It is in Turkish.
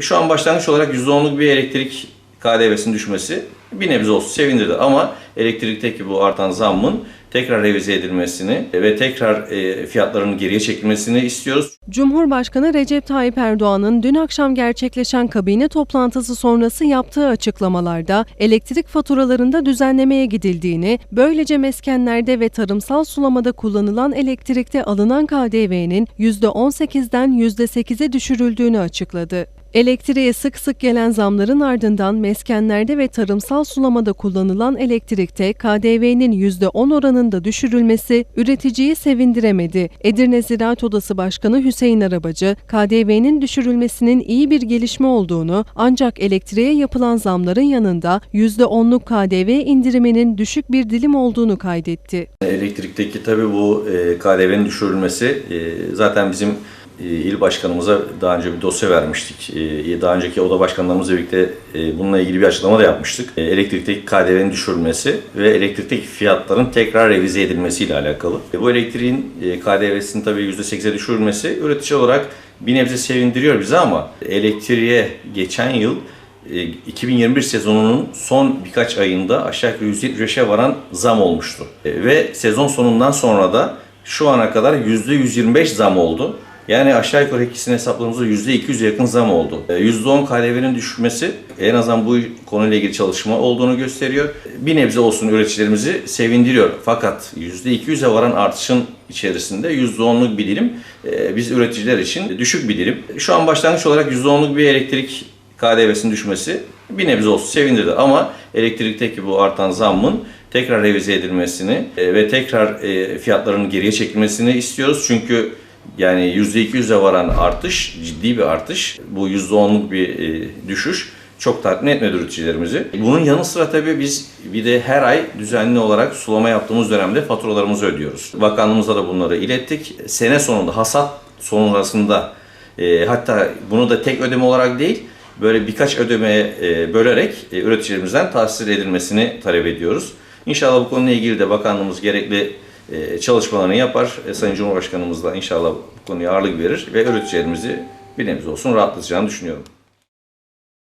Şu an başlangıç olarak %10'luk bir elektrik KDV'sinin düşmesi bir nebze olsun sevindirdi ama elektrikteki bu artan zammın tekrar revize edilmesini ve tekrar e, fiyatların geriye çekilmesini istiyoruz. Cumhurbaşkanı Recep Tayyip Erdoğan'ın dün akşam gerçekleşen kabine toplantısı sonrası yaptığı açıklamalarda elektrik faturalarında düzenlemeye gidildiğini, böylece meskenlerde ve tarımsal sulamada kullanılan elektrikte alınan KDV'nin %18'den %8'e düşürüldüğünü açıkladı. Elektriğe sık sık gelen zamların ardından meskenlerde ve tarımsal sulamada kullanılan elektrikte KDV'nin %10 oranında düşürülmesi üreticiyi sevindiremedi. Edirne Ziraat Odası Başkanı Hüseyin Arabacı, KDV'nin düşürülmesinin iyi bir gelişme olduğunu ancak elektriğe yapılan zamların yanında %10'luk KDV indiriminin düşük bir dilim olduğunu kaydetti. Elektrikteki tabii bu e, KDV'nin düşürülmesi e, zaten bizim il başkanımıza daha önce bir dosya vermiştik. E, daha önceki oda başkanlarımızla birlikte e, bununla ilgili bir açıklama da yapmıştık. E, elektrikteki KDV'nin düşürülmesi ve elektrikteki fiyatların tekrar revize edilmesiyle alakalı. E, bu elektriğin e, KDV'sinin tabii %8'e düşürülmesi üretici olarak bir nebze sevindiriyor bizi ama elektriğe geçen yıl e, 2021 sezonunun son birkaç ayında aşağı yukarı %75'e varan zam olmuştu. E, Ve sezon sonundan sonra da şu ana kadar %125 zam oldu. Yani aşağı yukarı ikisini hesapladığımızda %200 yakın zam oldu. E, %10 KDV'nin düşmesi en azından bu konuyla ilgili çalışma olduğunu gösteriyor. Bir nebze olsun üreticilerimizi sevindiriyor. Fakat %200'e varan artışın içerisinde %10'luk bir dilim e, biz üreticiler için düşük bir dilim. Şu an başlangıç olarak %10'luk bir elektrik KDV'sinin düşmesi bir nebze olsun sevindirdi ama elektrikteki bu artan zammın tekrar revize edilmesini e, ve tekrar e, fiyatların geriye çekilmesini istiyoruz. Çünkü yani %200'e varan artış ciddi bir artış. Bu %10'luk bir e, düşüş çok tatmin etmedi üreticilerimizi. Bunun yanı sıra tabii biz bir de her ay düzenli olarak sulama yaptığımız dönemde faturalarımızı ödüyoruz. Bakanlığımıza da bunları ilettik. Sene sonunda hasat sonrasında e, hatta bunu da tek ödeme olarak değil böyle birkaç ödemeye e, bölerek e, üreticilerimizden tahsil edilmesini talep ediyoruz. İnşallah bu konuyla ilgili de bakanlığımız gerekli çalışmalarını yapar. E, Sayın Cumhurbaşkanımız da inşallah bu konuya ağırlık verir ve üreticilerimizi bir olsun rahatlatacağını düşünüyorum.